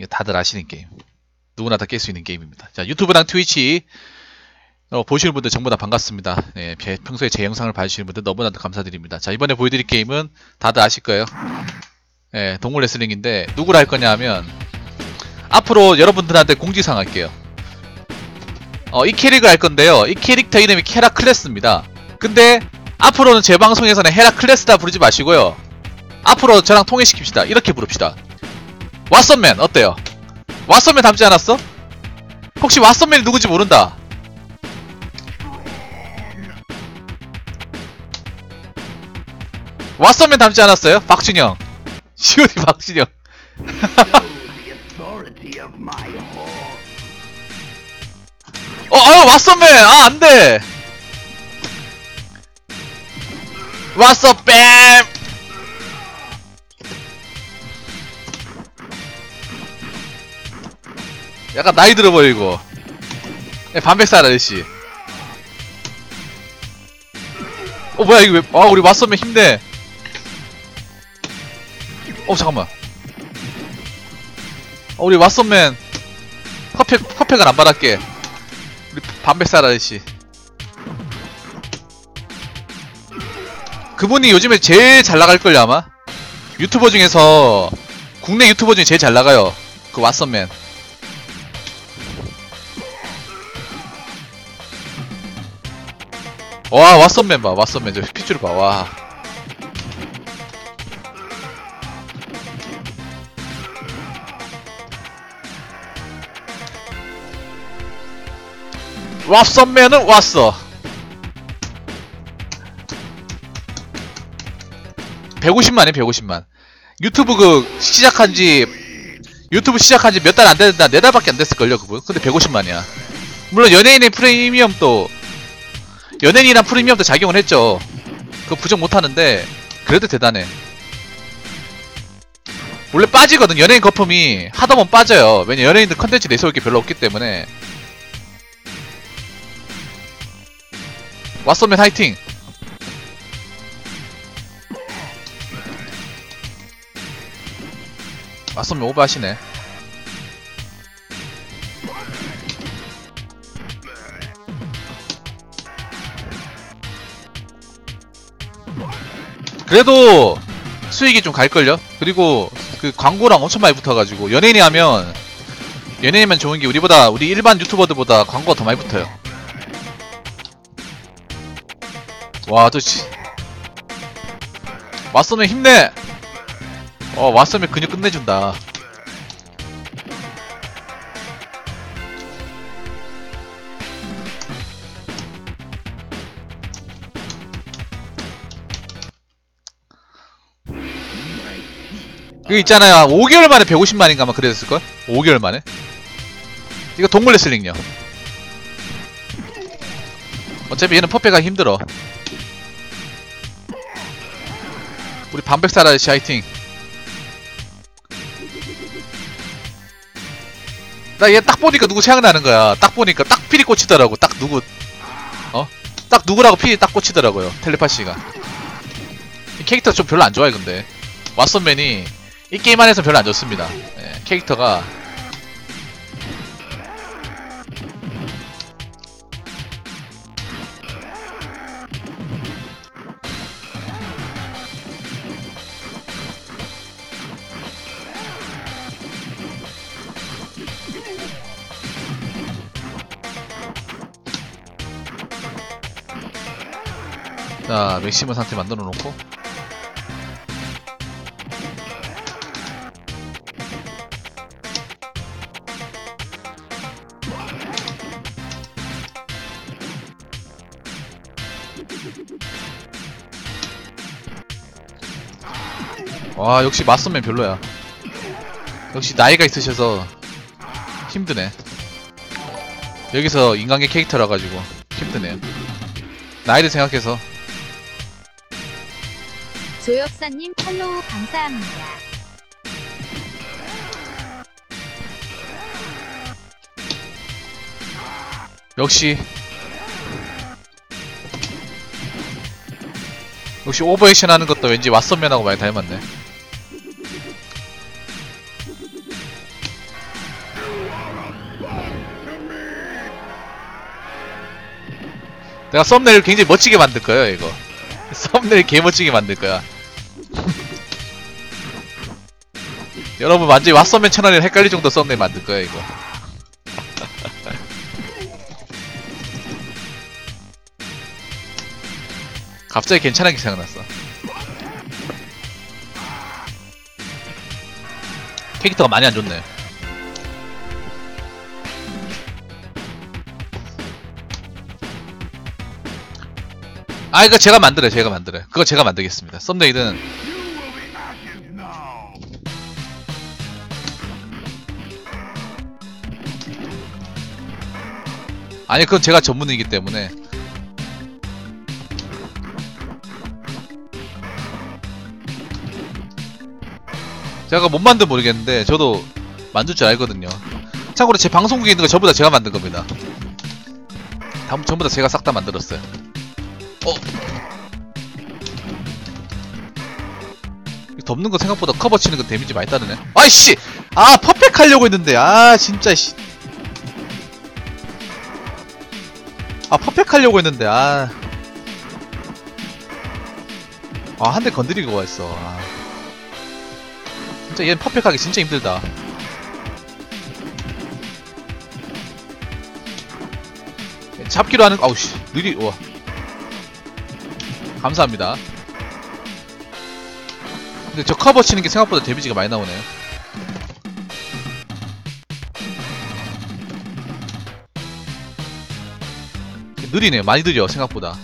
이거 다들 아시는 게임. 누구나 다 깰 수 있는 게임입니다. 자, 유튜브랑 트위치 어, 보시는 분들 전부 다 반갑습니다. 예, 배- 평소에 제 영상을 봐주시는 분들 너무나도 감사드립니다. 자, 이번에 보여드릴 게임은 다들 아실 거예요. 예, 동물 레슬링인데 누구를 할 거냐 하면 앞으로 여러분들한테 공지사항 할게요. 어, 이 캐릭을 할 건데요. 이 캐릭터 이름이 헤라클레스입니다. 근데 앞으로는 제 방송에서는 헤라클레스다 부르지 마시고요. 앞으로 저랑 통일시킵시다. 이렇게 부릅시다. 왓썸맨 어때요? 왓썸맨 닮지 않았어? 혹시 왓썸맨이 누군지 모른다. 왓썸맨 닮지 않았어요? 박준영. 시오디 박준영. 어, 아유, 왓썸맨! 아, 안 돼! 왓썸, 뺨! 약간 나이 들어 보이고. 예, 반백살 아저씨. 어, 뭐야, 이거 왜, 아, 우리 왓썸맨 힘내. 어, 잠깐만. 어, 우리 왓썸맨. 컵팩, 컵팩은 안 받았게. 우리 반백살 아저씨. 그분이 요즘에 제일 잘 나갈걸요, 아마? 유튜버 중에서, 국내 유튜버 중에 제일 잘 나가요. 그 왓썸맨. 와, 왓썸맨 봐, 왓썸맨. 저 핏줄 봐, 와. 왓썸맨은 왔어. 150만이 150만. 유튜브 그 시작한 지 유튜브 시작한 지 몇 달 안 됐다. 네 달밖에 안 됐을걸요, 그분. 근데 150만이야. 물론 연예인의 프리미엄도 연예인이란 프리미엄도 작용을 했죠. 그거 부정 못 하는데 그래도 대단해. 원래 빠지거든. 연예인 거품이 하다 보면 빠져요. 왜냐 연예인들 컨텐츠 내세울 게 별로 없기 때문에. 왓썸맨 화이팅! 왓썸맨 오버하시네. 그래도 수익이 좀 갈걸요? 그리고 그 광고랑 엄청 많이 붙어가지고 연예인이 하면 연예인만 좋은 게 우리보다 우리 일반 유튜버들보다 광고가 더 많이 붙어요. 와, 저 씨. 왓썸에 힘내! 어, 왓썸에 근육 끝내준다. 이거 있잖아요. 5개월 만에 150만인가 막 그랬을걸? 5개월 만에? 이거 동물 레슬링요. 어차피 얘는 퍼펙가 힘들어. 우리 반백살 아저씨 화이팅. 나 얘 딱 보니까 누구 생각나는 거야. 딱 보니까 딱 필이 꽂히더라고. 딱 누구, 어? 딱 누구라고 필이 딱 꽂히더라고요. 텔레파시가. 이 캐릭터 좀 별로 안 좋아해, 근데. 왓썸맨이 이 게임 안에서 별로 안 좋습니다. 예, 캐릭터가. 자, 맥시멈 상태 만들어 놓고. 와, 역시 맞선맨 별로야. 역시 나이가 있으셔서 힘드네. 여기서 인간계 캐릭터라 가지고 힘드네요. 나이를 생각해서 조엽사님 팔로우 감사합니다. 역시 역시 오버액션 하는 것도 왠지 왓썸맨하고 많이 닮았네 내가 썸네일 굉장히 멋지게 만들 거예요 이거. 썸네일 개 멋지게 만들 거야. 여러분 완전히 왓썸맨 채널이 헷갈릴 정도 썸네일 만들 거야 이거. 갑자기 괜찮은 게 생각났어. 캐릭터가 많이 안 좋네 아 이거 제가 만들어요. 제가 만들어요. 그거 제가 만들겠습니다. 썸네일은 아니 그건 제가 전문이기 때문에. 제가 못 만든 모르겠는데 저도 만들 줄 알거든요. 참고로 제 방송국에 있는 거 전부 다 제가 만든 겁니다. 다- 전부 다 제가 싹 다 만들었어요 어? 이 덮는 거 생각보다 커버 치는 거 데미지 많이 따르네 아이씨! 아 퍼펙 하려고 했는데 아 진짜 씨. 아 퍼펙 하려고 했는데 아. 아 한 대 건드리고 왔어. 아. 진짜 얘는 퍼펙하기 진짜 힘들다. 잡기로 하는 아우씨 느리 와 감사합니다. 근데 저 커버 치는 게 생각보다 데미지가 많이 나오네요. 느리네요. 많이 느려 생각보다.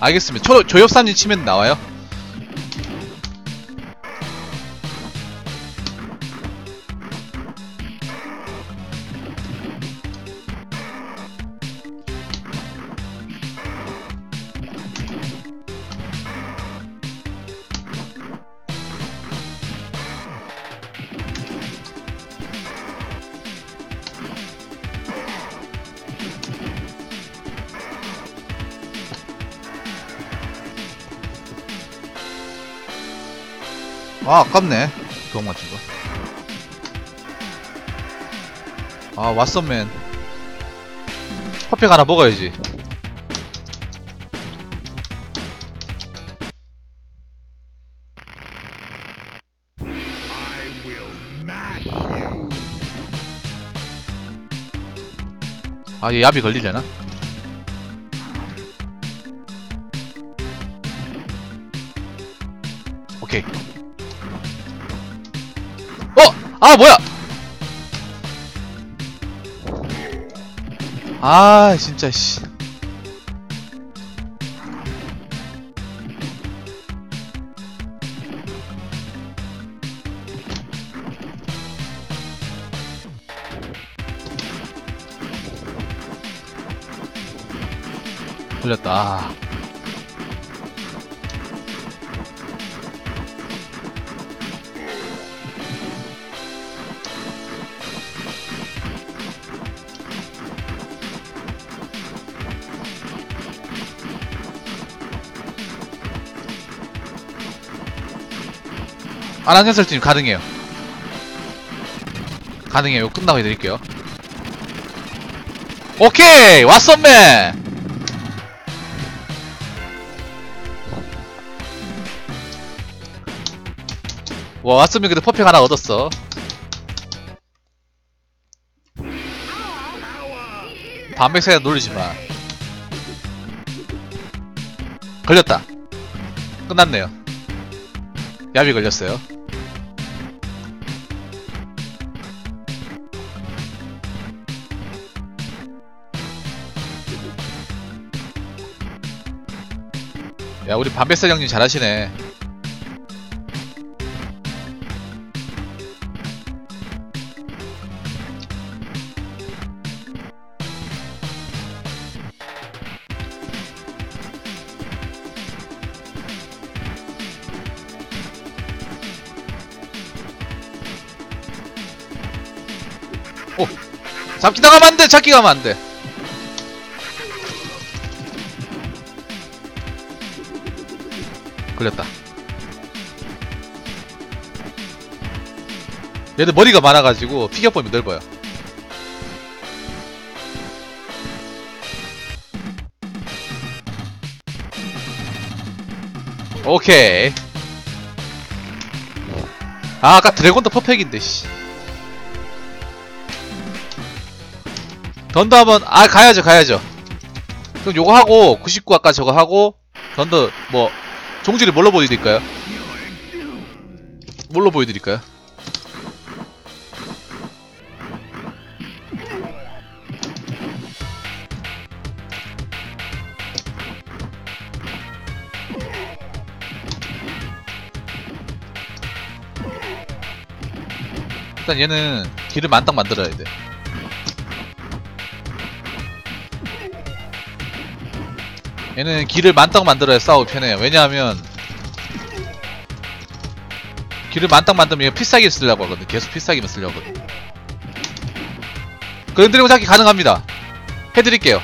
알겠습니다. 조, 조엽사님 치면 나와요. 아, 아깝네. 그거 맞춘 거. 아, 왓썸맨. 퍼펙 하나 먹어야지. 아, 얘 야비 걸리려나? 오케이. 어! 아, 뭐야! 아, 진짜, 씨. 걸렸다. 안한해설팀 가능해요. 가능해요. 끝나고 해드릴게요. 오케이! 왓썸맨! 와, 왓썸맨 그래도 퍼펙 하나 얻었어. 반백사야 놀리지 마. 걸렸다. 끝났네요. 야비 걸렸어요. 야, 우리 반백사 형님 잘하시네. 오! 잡기 나가면 안 돼! 잡기 가면 안 돼! 얘들 머리가 많아가지고 피격범이 넓어요. 오케이. 아, 아까 드래곤도 퍼펙인데, 씨. 던더 한번, 아, 가야죠, 가야죠. 그럼 요거 하고, 99 아까 저거 하고, 던더, 뭐, 종지를 뭘로 보여드릴까요? 뭘로 보여드릴까요? 일단 얘는 길을 만딱 만들어야 돼. 얘는 길을 만딱 만들어야 싸우기 편해요. 왜냐하면 길을 만딱 만들면 얘 필살기를 쓰려고 하거든. 계속 필살기만 쓰려고 하거든. 그런 드래곤 잡기 가능합니다. 해드릴게요.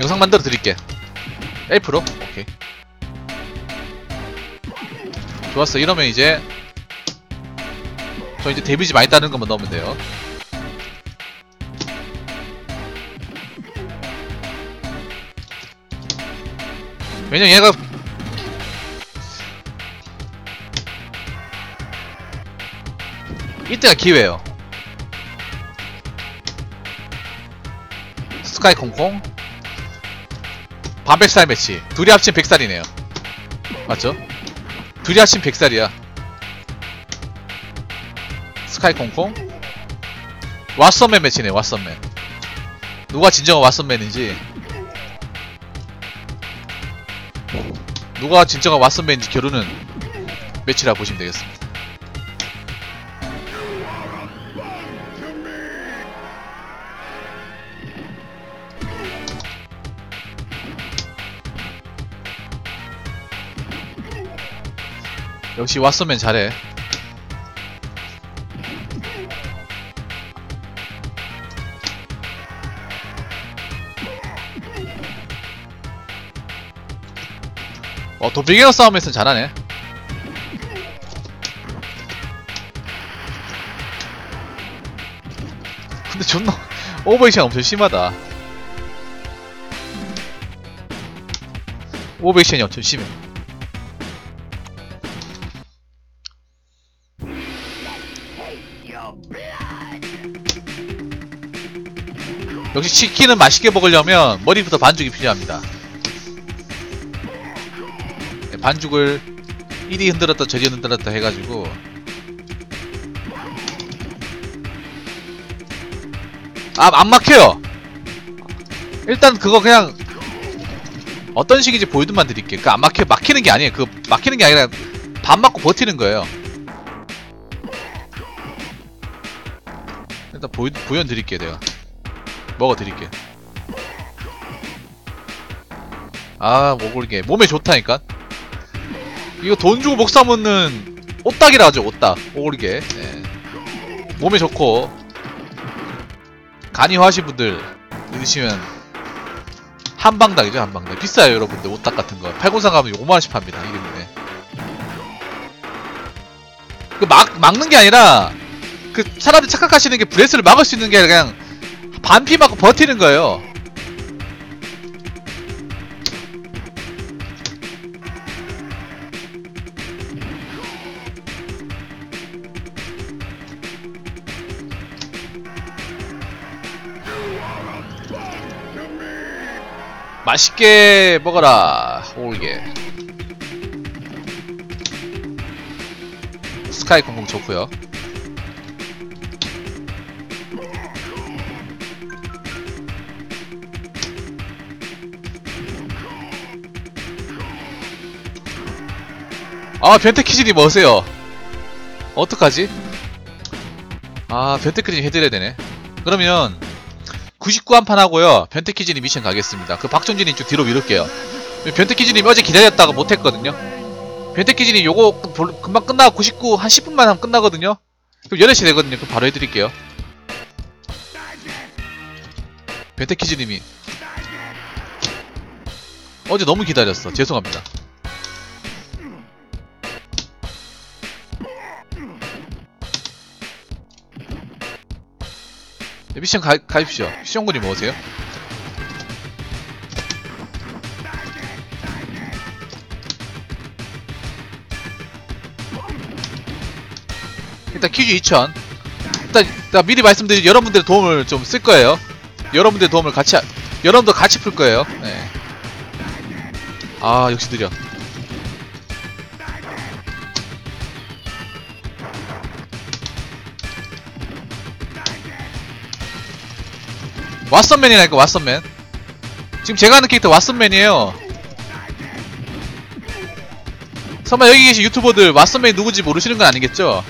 영상 만들어 드릴게. 엘프로? 오케이. 좋았어. 이러면 이제 저 이제 데미지 많이 따는 것만 넣으면 돼요. 왜냐면 얘가 이때가 기회예요. 스카이 콩콩 반백살 매치 둘이 합친 백살이네요. 맞죠? 둘이 합친 백살이야. 스카이 콩콩? 왓썸맨 매치네 왓썸맨. 누가 진정한 왓썸맨인지. 누가 진정한 왓썸맨인지 겨루는 매치라 보시면 되겠습니다. 역시 왓썸맨 잘해 어, 도비게어 싸움에서는 잘하네. 근데 존나 오버액션 엄청 심하다. 오버액션이 엄청 심해. 역시 치킨은 맛있게 먹으려면 머리부터 반죽이 필요합니다. 네, 반죽을 이리 흔들었다 저리 흔들었다 해가지고 아 안 막혀요. 일단 그거 그냥 어떤 식인지 보여드만 드릴게 그안 막혀 막히는 게 아니에요. 그 막히는 게 아니라 반 맞고 버티는 거예요. 일단 보여 보여 드릴게 내가. 먹어 드릴게 아 먹을게 몸에 좋다니까 이거 돈 주고 목 사먹는 옷딱이라 하죠 옷딱 오골게. 네. 몸에 좋고. 간이 화신 분들 드시면 한방닭이죠 한방닭 비싸요 여러분들 옷딱 같은 거. 팔공산 가면 5만원씩 팝니다 이름에. 그막 막는 게 아니라 그 사람들이 착각하시는 게 브레스를 막을 수 있는 게 아니라 그냥 반피 맞고 버티는 거예요 맛있게 먹어라 오울게. 스카이 공공 좋고요. 아 변태키즈님 어세요. 어떡하지? 아 변태키즈님 해드려야 되네. 그러면 99한판 하고요. 변태키즈님 미션 가겠습니다. 그 박정진님 좀 뒤로 미룰게요. 변태키즈님 어제 기다렸다가 못했거든요. 변태키즈님 요거 볼- 금방 끝나고 99 한 10분만 하면 끝나거든요. 그럼 8시 되거든요. 그럼 바로 해드릴게요. 변태키즈님이 어제 너무 기다렸어. 죄송합니다. 네, 미션 가, 가입시오. 시청군이 뭐세요? 일단 퀴즈 2000. 일단, 일단 미리 말씀드린 여러분들의 도움을 좀 쓸 거예요. 여러분들의 도움을 같이, 하- 여러분도 같이 풀 거예요. 네. 아, 역시 느려. 왓썸맨이라니까 왓썸맨? 지금 제가 하는 캐릭터 왓썸맨이에요. 설마 여기 계신 유튜버들 왓썸맨이 누군지 모르시는 건 아니겠죠?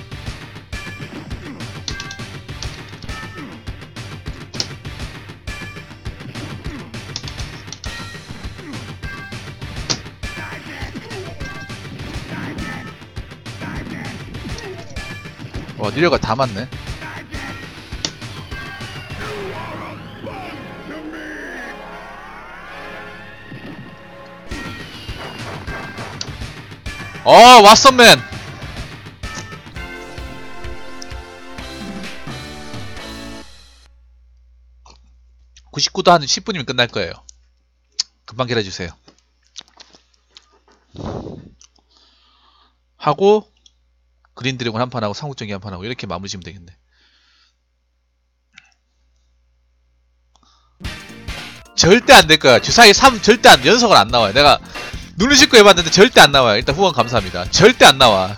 와 니려가 다 맞네 어 왓썸맨. 99도 한 10분이면 끝날 거예요. 금방 기다려주세요. 하고 그린 드래곤 한 판하고 삼국전기 한 판하고 이렇게 마무리 지면 되겠네. 절대 안 될 거야. 주사위 3 절대 안 연속은 안 나와요. 내가 눈을 씻고 해봤는데 절대 안 나와요. 일단 후원 감사합니다. 절대 안 나와.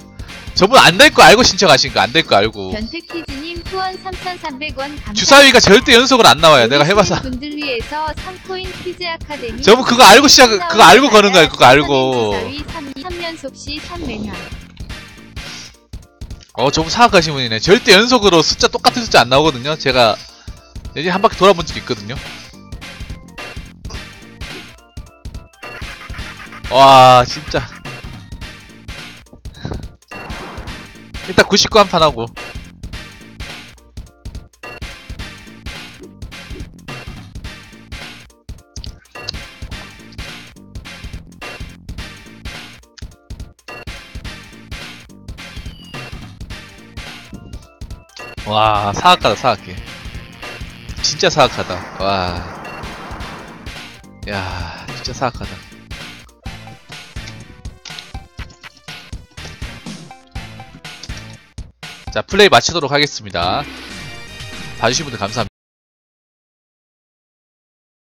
저분 안 될 거 알고 신청하신 거 안 될 거 알고. 변태키즈님 후원 3,300원 감사합니다. 주사위가 절대 연속은 안 나와요. 내가 해봐서. 분들 위해서 3코인 퀴즈 아카데미. 저분 그거 알고 시작 그거 알고 거는 거예요 그거 알고. 주사위 3, 3연속 시 3매년. 어 저분 사악하신 분이네. 절대 연속으로 숫자 똑같은 숫자 안 나오거든요. 제가 예전에 한 바퀴 돌아본 적 있거든요 와 진짜. 일단 99 한 판 하고. 와 사악하다 사악해. 진짜 사악하다. 와. 야, 진짜 사악하다. 자, 플레이 마치도록 하겠습니다. 봐주신 분들 감사합니다.